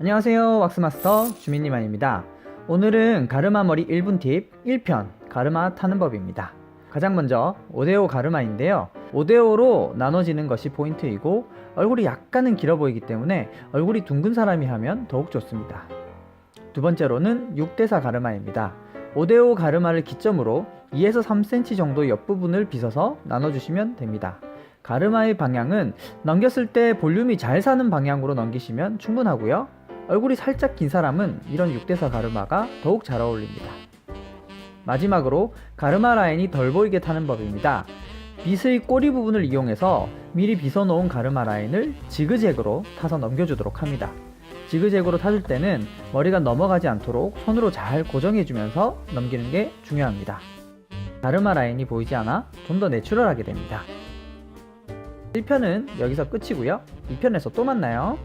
안녕하세요 왁스마스터 주민님만입니다. 오늘은 가르마 머리 1분 팁 1편 가르마 타는 법입니다. 가장 먼저 5대5 가르마인데요. 5대5로 나눠지는 것이 포인트이고 얼굴이 약간은 길어 보이기 때문에 얼굴이 둥근 사람이 하면 더욱 좋습니다. 두 번째로는 6대4 가르마입니다. 5대5 가르마를 기점으로 2에서 3cm 정도 옆부분을 빗어서 나눠주시면 됩니다. 가르마의 방향은 넘겼을 때 볼륨이 잘 사는 방향으로 넘기시면 충분하고요. 얼굴이 살짝 긴 사람은 이런 6대4 가르마가 더욱 잘 어울립니다. 마지막으로 가르마 라인이 덜 보이게 타는 법입니다. 빗의 꼬리 부분을 이용해서 미리 빗어놓은 가르마 라인을 지그재그로 타서 넘겨주도록 합니다. 지그재그로 타줄 때는 머리가 넘어가지 않도록 손으로 잘 고정해주면서 넘기는 게 중요합니다. 가르마 라인이 보이지 않아 좀 더 내추럴하게 됩니다. 1편은 여기서 끝이고요. 2편에서 또 만나요.